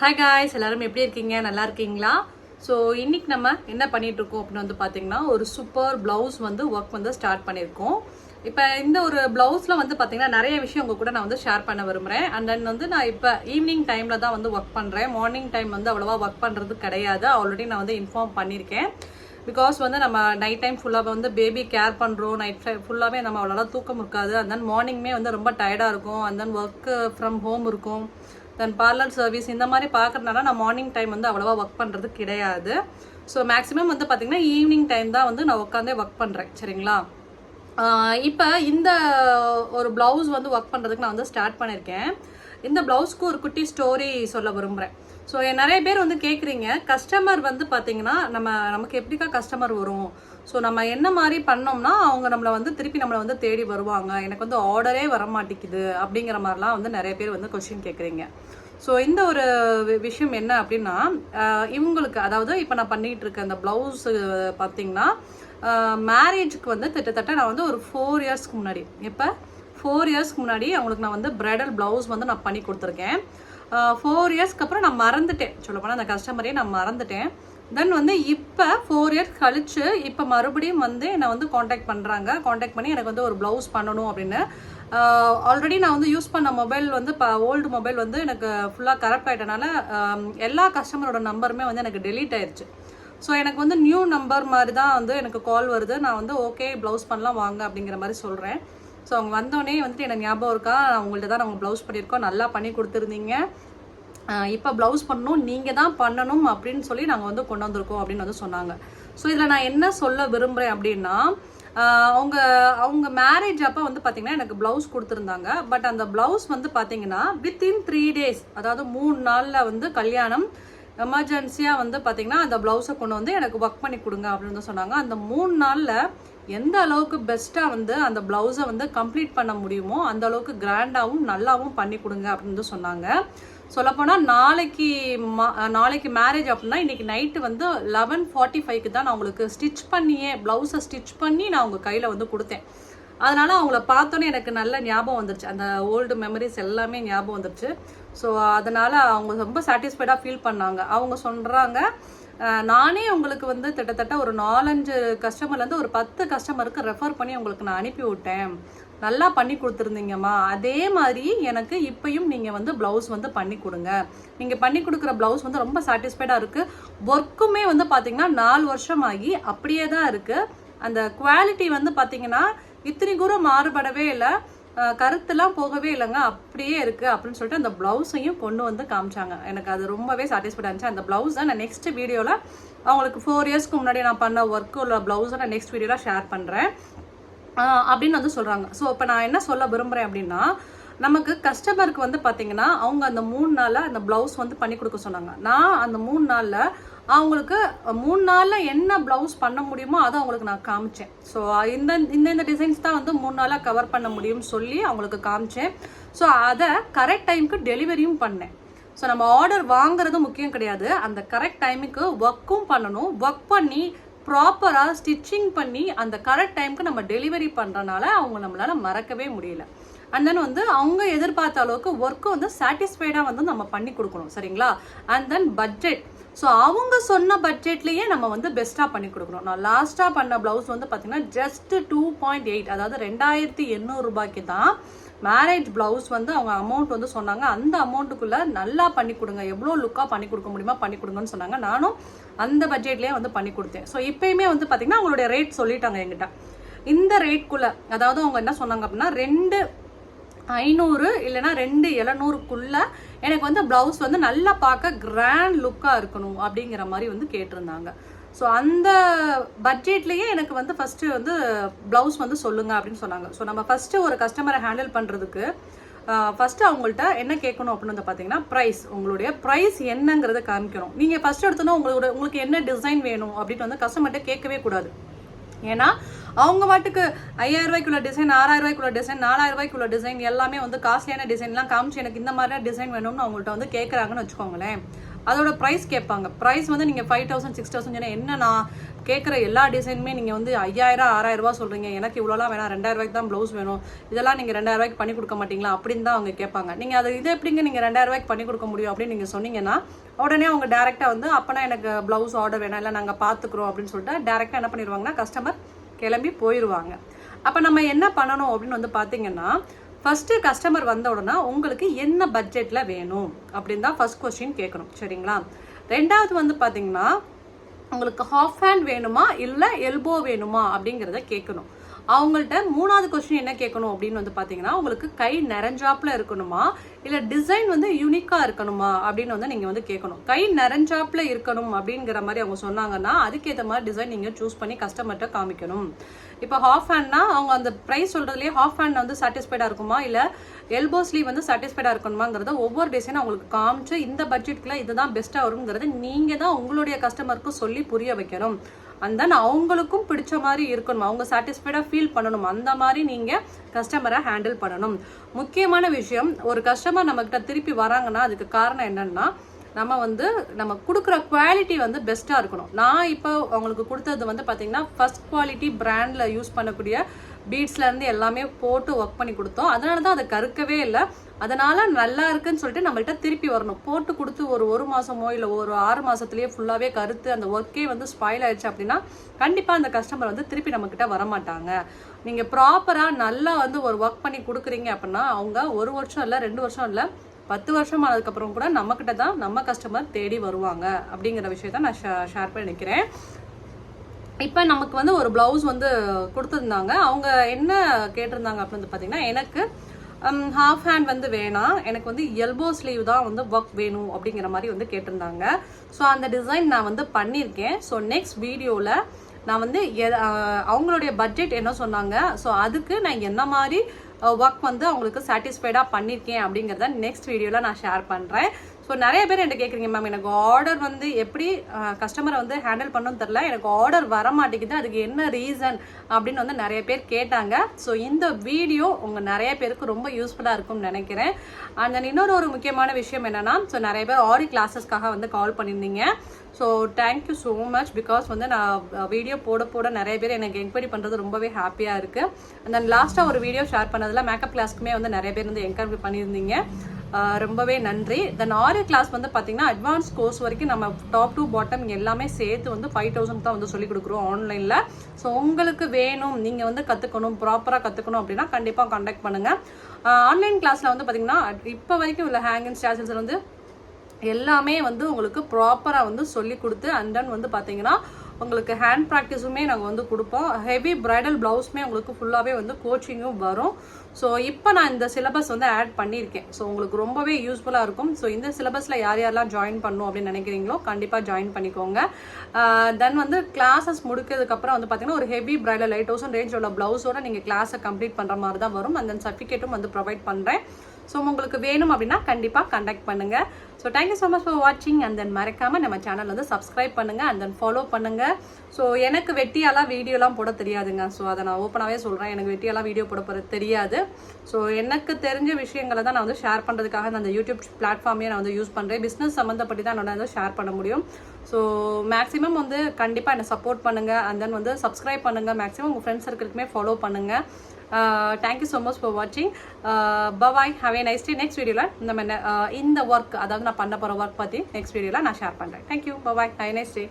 Hi guys எல்லாரும் எப்படி இருக்கீங்க? நல்லா இருக்கீங்களா? ஸோ இன்னைக்கு நம்ம என்ன பண்ணிட்டு இருக்கோம் அப்படின்னு வந்து பார்த்தீங்கன்னா ஒரு சூப்பர் ப்ளவுஸ் வந்து ஒர்க் வந்து ஸ்டார்ட் பண்ணியிருக்கோம் இப்போ இந்த ஒரு ப்ளவுஸில் வந்து பார்த்தீங்கன்னா நிறைய விஷயம் உங்கள் கூட நான் வந்து ஷேர் பண்ண விரும்புகிறேன் அண்ட் தென் வந்து நான் இப்போ ஈவினிங் டைமில் தான் வந்து ஒர்க் பண்ணுறேன் மார்னிங் டைம் வந்து அவ்வளோவா ஒர்க் பண்ணுறது கிடையாது. ஆல்ரெடி நான் வந்து இன்ஃபார்ம் பண்ணியிருக்கேன் பிகாஸ் வந்து நம்ம நைட் டைம் ஃபுல்லாக வந்து பேபி கேர் பண்ணுறோம் நைட் ஃபுல்லாகவே நம்ம அவ்வளோவா தூக்கம் இருக்காது. அண்ட் தென் மார்னிங்குமே வந்து ரொம்ப டயர்டாக இருக்கும். And then work from home இருக்கும். தென் பார்லர் சர்வீஸ் இந்த மாதிரி பார்க்கறதுனால நான் மார்னிங் டைம் வந்து அவ்வளோவா ஒர்க் பண்ணுறது கிடையாது. ஸோ மேக்ஸிமம் வந்து பார்த்திங்கன்னா ஈவினிங் டைம் தான் வந்து நான் உட்காந்தே ஒர்க் பண்ணுறேன் சரிங்களா? இப்போ இந்த ஒரு ப்ளவுஸ் வந்து ஒர்க் பண்ணுறதுக்கு நான் வந்து ஸ்டார்ட் பண்ணியிருக்கேன் இந்த ப்ளவுஸ்க்கு ஒரு குட்டி ஸ்டோரி சொல்ல விரும்புகிறேன் ஸோ நிறைய பேர் வந்து கேட்குறீங்க கஸ்டமர் வந்து பார்த்தீங்கன்னா நம்ம நமக்கு எப்படிக்கா கஸ்டமர் வரும்? ஸோ நம்ம என்ன மாதிரி பண்ணோம்னா அவங்க நம்மளை வந்து திருப்பி நம்மளை வந்து தேடி வருவாங்க. எனக்கு வந்து ஆர்டரே வர மாட்டேங்குது அப்படிங்கிற மாதிரிலாம் வந்து நிறைய பேர் வந்து கொஸ்டின் கேட்குறீங்க ஸோ இந்த ஒரு வி- விஷயம் என்ன அப்படின்னா இவங்களுக்கு அதாவது இப்போ நான் பண்ணிகிட்டு இருக்க அந்த ப்ளவுஸ் பார்த்தீங்கன்னா மேரேஜுக்கு வந்து கிட்டத்தட்ட நான் வந்து ஒரு ஃபோர் இயர்ஸ்க்கு முன்னாடி இப்போ ஃபோர் இயர்ஸ்க்கு முன்னாடி அவங்களுக்கு நான் வந்து ப்ரைடல் ப்ளவுஸ் வந்து நான் பண்ணி கொடுத்துருக்கேன். ஃபோர் இயர்ஸ்க்கு அப்புறம் நான் மறந்துட்டேன். சொல்லப்போனால் அந்த கஸ்டமரே நான் மறந்துட்டேன். தென் வந்து இப்போ ஃபோர் இயர்ஸ் கழிச்சு இப்போ மறுபடியும் வந்து என்னை வந்து காண்டாக்ட் பண்ணுறாங்க காண்டாக்ட் பண்ணி எனக்கு வந்து ஒரு ப்ளவுஸ் பண்ணணும் அப்படின்னு. ஆல்ரெடி நான் வந்து யூஸ் பண்ண மொபைல் வந்து இப்போ ஓல்டு மொபைல் வந்து எனக்கு ஃபுல்லாக கரெக்ட் ஆகிட்டனால எல்லா கஸ்டமரோட நம்பருமே வந்து எனக்கு டெலீட் ஆயிடுச்சு ஸோ எனக்கு வந்து நியூ நம்பர் மாதிரி தான் வந்து எனக்கு கால் வருது. நான் வந்து ஓகே ப்ளவுஸ் பண்ணலாம் வாங்க அப்படிங்கிற மாதிரி சொல்கிறேன் ஸோ அவங்க வந்தோடனே வந்துட்டு எனக்கு ஞாபகம் இருக்கா? உங்கள்ட்ட தான் நாங்கள் ப்ளவுஸ் பண்ணியிருக்கோம். நல்லா பண்ணி கொடுத்துருந்தீங்க. இப்போ ப்ளவுஸ் பண்ணணும் நீங்கள் தான் பண்ணணும் அப்படின்னு சொல்லி நாங்கள் வந்து கொண்டு வந்திருக்கோம் அப்படின்னு வந்து சொன்னாங்க. ஸோ இதில் நான் என்ன சொல்ல விரும்புகிறேன் அப்படின்னா அவங்க அவங்க மேரேஜ் அப்போ வந்து பார்த்தீங்கன்னா எனக்கு ப்ளவுஸ் கொடுத்துருந்தாங்க. பட் அந்த ப்ளவுஸ் வந்து பார்த்தீங்கன்னா வித்தின் த்ரீ டேஸ் அதாவது மூணு நாளில் வந்து கல்யாணம் எமர்ஜென்சியாக வந்து பார்த்தீங்கன்னா அந்த ப்ளவுஸை கொண்டு வந்து எனக்கு ஒர்க் பண்ணி கொடுங்க அப்படின்னு வந்து சொன்னாங்க. அந்த மூணு நாளில் எந்த அளவுக்கு பெஸ்ட்டாக வந்து அந்த ப்ளவுஸை வந்து கம்ப்ளீட் பண்ண முடியுமோ அந்த அளவுக்கு கிராண்டாகவும் நல்லாவும் பண்ணி கொடுங்க அப்படின்னு சொன்னாங்க. சொல்லப்போனால் நாளைக்கு மா- நாளைக்கு மேரேஜ் அப்படின்னா இன்னைக்கு நைட்டு வந்து லெவன் ஃபார்ட்டி ஃபைவ்க்கு தான் நான் உங்களுக்கு ஸ்டிச் பண்ணியே ப்ளவுஸை ஸ்டிச் பண்ணி நான் உங்கள் கையில் வந்து கொடுத்தேன். அதனால் அவங்கள பார்த்தோன்னே எனக்கு நல்ல ஞாபகம் வந்துருச்சு. அந்த ஓல்டு மெமரிஸ் எல்லாமே ஞாபகம் வந்துருச்சு. ஸோ அதனால் அவங்க ரொம்ப சாட்டிஸ்ஃபைடாக ஃபீல் பண்ணாங்க. அவங்க சொல்கிறாங்க நானே உங்களுக்கு வந்து கிட்டத்தட்ட ஒரு நாலஞ்சு கஸ்டமர்லேருந்து ஒரு பத்து கஸ்டமருக்கு ரெஃபர் பண்ணி உங்களுக்கு நான் அனுப்பி விட்டேன். நல்லா பண்ணி கொடுத்துருந்தீங்கம்மா. அதே மாதிரி எனக்கு இப்பயும் நீங்கள் வந்து ப்ளவுஸ் வந்து பண்ணி கொடுங்க. நீங்கள் பண்ணி கொடுக்குற ப்ளவுஸ் வந்து ரொம்ப சாட்டிஸ்ஃபைடாக இருக்குது ஒர்க்குமே வந்து பார்த்தீங்கன்னா நாலு வருஷம் ஆகி அப்படியே தான் இருக்குது அந்த குவாலிட்டி வந்து பார்த்தீங்கன்னா இத்தனை தூரம் மாறுபடவே இல்லை. கருத்துலாம் போகவே இல்லைங்க. அப்படியே இருக்குது அப்படின்னு சொல்லிட்டு அந்த ப்ளவுஸையும் கொண்டு வந்து காமிச்சாங்க. எனக்கு அது ரொம்பவே சாட்டிஸ்ஃபைடாக இருந்துச்சு. அந்த ப்ளவுஸை நான் நெக்ஸ்ட் வீடியோவில் அவங்களுக்கு ஃபோர் இயர்ஸ்க்கு முன்னாடி நான் பண்ண ஒர்க்கு உள்ள ப்ளவுஸை நான் நெக்ஸ்ட் வீடியோவில் ஷேர் பண்ணுறேன் அப்படின்னு வந்து சொல்கிறாங்க ஸோ இப்போ நான் என்ன சொல்ல விரும்புகிறேன் அப்படின்னா நமக்கு கஸ்டமருக்கு வந்து பார்த்தீங்கன்னா அவங்க அந்த மூணு நாளில் அந்த ப்ளவுஸ் வந்து பண்ணி கொடுக்க சொன்னாங்க. நான் அந்த மூணு நாளில் அவங்களுக்கு மூணு நாளில் என்ன ப்ளவுஸ் பண்ண முடியுமோ அதை அவங்களுக்கு நான் காமிச்சேன். ஸோ இந்த இந்த இந்த டிசைன்ஸ் தான் வந்து மூணு நாளாக கவர் பண்ண முடியும்னு சொல்லி அவங்களுக்கு காமிச்சேன். ஸோ அதை கரெக்ட் டைமுக்கு டெலிவரியும் பண்ணேன். ஸோ நம்ம ஆர்டர் வாங்குறது முக்கியம் கிடையாது. அந்த கரெக்ட் டைமுக்கு ஒர்க்கும் பண்ணணும். ஒர்க் பண்ணி ப்ராப்பராக ஸ்டிச்சிங் பண்ணி அந்த கரெக்ட் டைமுக்கு நம்ம டெலிவரி பண்ணுறனால அவங்க நம்மளால் மறக்கவே முடியல. அண்ட் தென் வந்து அவங்க எதிர்பார்த்த அளவுக்கு ஒர்க்கு வந்து சாட்டிஸ்ஃபைடாக வந்து நம்ம பண்ணி கொடுக்கணும் சரிங்களா? அண்ட் தென் பட்ஜெட் ஸோ அவங்க சொன்ன பட்ஜெட்லேயே நம்ம வந்து பெஸ்ட்டாக பண்ணி கொடுக்கணும். நான் லாஸ்ட்டாக பண்ண ப்ளவுஸ் வந்து பார்த்தீங்கன்னா ஜஸ்ட் டூ பாயிண்ட் எயிட் அதாவது ரெண்டாயிரத்தி எண்ணூறுரூபாய்க்கு தான் மேரேஜ் ப்ளவுஸ் வந்து அவங்க அமௌண்ட் வந்து சொன்னாங்க. அந்த அமௌண்ட்டுக்குள்ளே நல்லா பண்ணி கொடுங்க. எவ்வளோ லுக்காக பண்ணி கொடுக்க முடியுமா பண்ணி கொடுங்கன்னு சொன்னாங்க. நானும் அந்த பட்ஜெட்லேயே வந்து பண்ணி கொடுத்தேன். ஸோ இப்பயுமே வந்து பார்த்தீங்கன்னா அவங்களுடைய ரேட் சொல்லிட்டாங்க எங்கிட்ட இந்த ரேட்குள்ளே அதாவது அவங்க என்ன சொன்னாங்க அப்படின்னா ரெண்டு ஐநூறு இல்லைன்னா ரெண்டு எழுநூறுக்குள்ள எனக்கு வந்து ப்ளவுஸ் வந்து நல்லா பார்க்க கிராண்ட் லுக்காக இருக்கணும் அப்படிங்கிற மாதிரி வந்து கேட்டிருந்தாங்க. ஸோ அந்த பட்ஜெட்லேயே எனக்கு வந்து ஃபஸ்ட்டு வந்து ப்ளவுஸ் வந்து சொல்லுங்கள் அப்படின்னு சொன்னாங்க. ஸோ நம்ம ஃபஸ்ட்டு ஒரு கஸ்டமரை ஹேண்டில் பண்ணுறதுக்கு ஃபஸ்ட்டு அவங்கள்ட்ட என்ன கேட்கணும் அப்படின்னு வந்து பார்த்தீங்கன்னா ப்ரைஸ் உங்களுடைய ப்ரைஸ் என்னங்கிறத காமிக்கணும். நீங்கள் ஃபஸ்ட்டு எடுத்தோன்னா உங்களோட உங்களுக்கு என்ன டிசைன் வேணும் அப்படின்னு வந்து கஸ்டமர்கிட்ட கேட்கவே கூடாது. ஏன்னா அவங்க பாட்டுக்கு ஐயாயிரம் ரூபாய்க்குள்ள டிசைன் ஆறாயிரம் ரூபாய்க்குள்ள டிசைன் நாலாயிரம் ரூபாய்க்குள்ள டிசைன் எல்லாமே வந்து காஸ்ட்லியான டிசைன்லாம் காமிச்சு எனக்கு இந்த மாதிரியான டிசைன் வேணும்னு அவங்கள்ட்ட வந்து கேட்குறாங்கன்னு வச்சுக்கோங்களேன். அதோட ப்ரைஸ் கேட்பாங்க. ப்ரைஸ் வந்து நீங்கள் ஃபைவ் தௌசண்ட் சிக்ஸ் தௌசண்ட் சொன்னால் என்ன நான் கேட்குற எல்லா டிசைனுமே நீங்கள் வந்து ஐயாயிரம் ஆறாயிரம் சொல்கிறீங்க எனக்கு இவ்வளோலாம் வேணாம் ரெண்டாயிரம் ரூபாய்க்கு தான் ப்ளவுஸ் வேணும். இதெல்லாம் நீங்கள் ரெண்டாயிரம் ரூபாய்க்கு பண்ணி கொடுக்க மாட்டீங்களா? அப்படின்னு தான் அவங்க கேட்பாங்க. நீங்கள் அது இது எப்படிங்க நீங்கள் ரெண்டாயிரம் ரூபாய்க்கு பண்ணி கொடுக்க முடியும் அப்படின்னு நீங்கள் சொன்னீங்கன்னா உடனே அவங்க டேரெக்டாக வந்து அப்போனா எனக்கு ப்ளவுஸ் ஆர்டர் வேணாம். இல்லை நாங்கள் பார்த்துக்குறோம். அப்படின்னு சொல்லிட்டு டேரெக்டாக என்ன பண்ணிடுவாங்கன்னா கஸ்டமர் கிளம்பி போயிடுவாங்க. அப்போ நம்ம என்ன பண்ணணும் அப்படின்னு வந்து பார்த்தீங்கன்னா ஃபஸ்ட்டு கஸ்டமர் வந்த உடனே உங்களுக்கு என்ன பட்ஜெட்டில் வேணும்? அப்படின்னு தான் ஃபர்ஸ்ட் கொஸ்டின் கேட்கணும். சரிங்களா? ரெண்டாவது வந்து பார்த்தீங்கன்னா உங்களுக்கு ஹாஃப் ஹேண்ட் வேணுமா? இல்லை எல்போ வேணுமா? அப்படிங்கிறத கேட்கணும். அவங்கள்ட்ட மூணாவது கொஸ்டின் என்ன கேட்கணும் அப்படின்னு வந்து பார்த்தீங்கன்னா உங்களுக்கு கை நிறைஞ்சாப்புல இருக்கணுமா? இல்லை டிசைன் வந்து யூனிக்காக இருக்கணுமா அப்படின்னு வந்து நீங்கள் வந்து கேட்கணும் கை நிறைஞ்சாப்பில் இருக்கணும் அப்படிங்கிற மாதிரி அவங்க சொன்னாங்கன்னா அதுக்கேற்ற மாதிரி டிசைன் நீங்கள் சூஸ் பண்ணி கஸ்டமர்கிட்ட காமிக்கணும். இப்போ ஹாஃப் ஹேண்ட்னா அவங்க அந்த ப்ரைஸ் சொல்கிறதுலேயே ஹாஃப் ஹேண்ட் வந்து சாட்டிஸ்ஃபைடாக இருக்குமா? இல்லை எல்போ ஸ்லீவ் வந்து சாட்டிஸ்ஃபைடாக இருக்கணுமாங்கிறத ஒவ்வொரு டிசைனும் அவங்களுக்கு காமிச்சு இந்த பட்ஜெட்குள்ள இதுதான் பெஸ்ட்டாக வருங்கிறத நீங்கள் தான் உங்களுடைய கஸ்டமருக்கு சொல்லி புரிய வைக்கணும். அண்ட் தென் அவங்களுக்கும் பிடிச்ச மாதிரி இருக்கணும். அவங்க சாட்டிஸ்ஃபைடாக ஃபீல் பண்ணணும். அந்த மாதிரி நீங்கள் கஸ்டமரை ஹேண்டில் பண்ணணும். முக்கியமான விஷயம் ஒரு கஸ்டமர் நம்மக்கிட்ட திருப்பி வராங்கன்னா அதுக்கு காரணம் என்னன்னா நம்ம வந்து நம்ம கொடுக்குற குவாலிட்டி வந்து பெஸ்ட்டாக இருக்கணும். நான் இப்போ அவங்களுக்கு கொடுத்தது வந்து பார்த்தீங்கன்னா ஃபஸ்ட் குவாலிட்டி ப்ராண்டில் யூஸ் பண்ணக்கூடிய பீட்ஸ்லேருந்து எல்லாமே போட்டு ஒர்க் பண்ணி கொடுத்தோம். அதனால தான் அதை கருக்கவே இல்லை. அதனால நல்லா இருக்குன்னு சொல்லிட்டு நம்மள்ட்ட திருப்பி வரணும். போட்டு கொடுத்து ஒரு ஒரு மாசமோ இல்லை ஒரு ஆறு மாசத்துலயே ஃபுல்லாவே கருத்து அந்த ஒர்க்கே வந்து ஸ்பாயில் ஆயிடுச்சு அப்படின்னா கண்டிப்பா அந்த கஸ்டமர் வந்து திருப்பி நம்ம கிட்ட வரமாட்டாங்க. நீங்க ப்ராப்பரா நல்லா வந்து ஒரு ஒர்க் பண்ணி கொடுக்குறீங்க அப்படின்னா அவங்க ஒரு வருஷம் இல்லை ரெண்டு வருஷம் இல்லை பத்து வருஷம் ஆனதுக்கப்புறம் கூட நம்மக்கிட்ட தான் நம்ம கஸ்டமர் தேடி வருவாங்க அப்படிங்கிற விஷயத்த நான் ஷேர் பண்ணி நிற்கிறேன் இப்போ நமக்கு வந்து ஒரு ப்ளவுஸ் வந்து கொடுத்துருந்தாங்க. அவங்க என்ன கேட்டிருந்தாங்க அப்படின்னு வந்து பார்த்தீங்கன்னா எனக்கு Um, ஹாஃப் ஹேண்ட் வந்து வேணாம் எனக்கு வந்து எல்போ ஸ்லீவ் தான் வந்து ஒர்க் வேணும் அப்படிங்கிற மாதிரி வந்து கேட்டிருந்தாங்க. ஸோ அந்த டிசைன் நான் வந்து பண்ணியிருக்கேன். ஸோ நெக்ஸ்ட் வீடியோவில் நான் வந்து எ- அவங்களுடைய பட்ஜெட் என்ன சொன்னாங்க? ஸோ அதுக்கு நான் என்ன மாதிரி ஒர்க் வந்து அவங்களுக்கு சாட்டிஸ்ஃபைடாக பண்ணியிருக்கேன் அப்படிங்கிறத நெக்ஸ்ட் வீடியோவில் நான் ஷேர் பண்ணுறேன் ஸோ நிறைய பேர் என்கிட்ட கேட்குறீங்க மேம் எனக்கு ஆர்டர் வந்து எப்படி கஸ்டமரை வந்து ஹேண்டில் பண்ணணும்னு தெரில எனக்கு ஆர்டர் வர மாட்டேங்குது அதுக்கு என்ன ரீசன் அப்படின்னு வந்து நிறைய பேர் கேட்டாங்க. ஸோ இந்த வீடியோ உங்கள் நிறைய பேருக்கு ரொம்ப யூஸ்ஃபுல்லாக இருக்கும்னு நினைக்கிறேன். அண்ட் தென் இன்னொரு ஒரு முக்கியமான விஷயம் என்னென்னா ஸோ நிறைய பேர் ஆரி கிளாஸஸ்க்காக வந்து கால் பண்ணியிருந்தீங்க. So thank you so much because வந்து நான் வீடியோ போட போட நிறைய பேர் எனக்கு என்கொயரி பண்ணுறது ரொம்பவே ஹாப்பியாக இருக்குது அண்ட் தென் லாஸ்ட்டாக ஒரு வீடியோ ஷேர் பண்ணதில் மேக்கப் கிளாஸ்க்குமே வந்து நிறைய பேர் வந்து என்கொயரி பண்ணியிருந்தீங்க. ரொம்பவே நன்றி. தென் ஆரி கிளாஸ் வந்து பார்த்தீங்கன்னா அட்வான்ஸ் கோர்ஸ் வரைக்கும் நம்ம டாப் டு பாட்டம் எல்லாமே சேர்த்து வந்து ஃபைவ் தௌசண்ட் தான் வந்து சொல்லிக் கொடுக்குறோம் ஆன்லைனில் ஸோ உங்களுக்கு வேணும் நீங்கள் வந்து கற்றுக்கணும் ப்ராப்பராக கற்றுக்கணும் அப்படின்னா கண்டிப்பாக காண்டாக்ட் பண்ணுங்கள் ஆன்லைன் கிளாஸில் வந்து பார்த்தீங்கன்னா இப்போ வரைக்கும் உள்ள ஹேங் அண்ட் வந்து எல்லாமே வந்து உங்களுக்கு ப்ராப்பராக வந்து சொல்லி கொடுத்து அண்ட் தென் வந்து பார்த்தீங்கன்னா உங்களுக்கு ஹேண்ட் ப்ராக்டிஸுமே நாங்கள் வந்து கொடுப்போம். ஹெவி ப்ரைடல் ப்ளவுஸுமே உங்களுக்கு ஃபுல்லாகவே வந்து கோச்சிங்கும் வரும். ஸோ இப்போ நான் இந்த சிலபஸ் வந்து ஆட் பண்ணியிருக்கேன். ஸோ உங்களுக்கு ரொம்பவே யூஸ்ஃபுல்லாக இருக்கும். ஸோ இந்த சிலபஸில் யார் யாரெல்லாம் ஜாயின் பண்ணும் அப்படின்னு நினைக்கிறீங்களோ கண்டிப்பாக ஜாயின் பண்ணிக்கோங்க. தென் வந்து கிளாஸஸ் முடிக்கிறதுக்கப்புறம் வந்து பார்த்தீங்கன்னா ஒரு heavy bridal eight thousand range உள்ள ப்ளவுஸோட நீங்கள் கிளாஸை கம்ப்ளீட் பண்ணுற மாதிரி தான் வரும். அந்த சர்டிஃபிகேட்டும் வந்து ப்ரொவைட் பண்ணுறேன் ஸோ உங்களுக்கு வேணும் அப்படின்னா கண்டிப்பாக கண்டக்ட் பண்ணுங்க. So thank you so much for வாட்சிங் அண்ட் தென் மறக்காம நம்ம சேனல் வந்து சப்ஸ்கிரைப் பண்ணுங்க அண்ட் தென் ஃபாலோ பண்ணுங்கள் ஸோ எனக்கு வெட்டியாலாம் வீடியோலாம் போட தெரியாதுங்க. ஸோ அதை நான் ஓப்பனாகவே சொல்கிறேன் எனக்கு வெட்டியாலாம் வீடியோ போட போகிறது தெரியாது. ஸோ எனக்கு தெரிஞ்ச விஷயங்களை தான் நான் வந்து ஷேர் பண்ணுறதுக்காக அந்த யூடியூப் பிளாட்ஃபார்மே நான் வந்து யூஸ் பண்ணுறேன் பிஸ்னஸ் சம்மந்தப்பட்டு தான் நான் வந்து ஷேர் பண்ண முடியும். ஸோ மேக்ஸிமம் வந்து கண்டிப்பாக என்னை சப்போர்ட் பண்ணுங்க. அண்ட் தென் வந்து சப்ஸ்கிரைப் பண்ணுங்க. மேக்ஸிமம் உங்கள் ஃப்ரெண்ட்ஸ் சர்க்கிளுக்குமே ஃபாலோ பண்ணுங்க. Thank you so much for வாட்சிங் bye have a nice day next வீடியோவில் நம்ம என்ன- uh, இந்த ஒர்க் அதாவது நான் பண்ண போகிற ஒர்க் பற்றி நெக்ஸ்ட் வீடியோவில் நான் ஷேர் பண்ணுறேன் தேங்க்யூ பவாய் ஹாவ் நைஸ் டே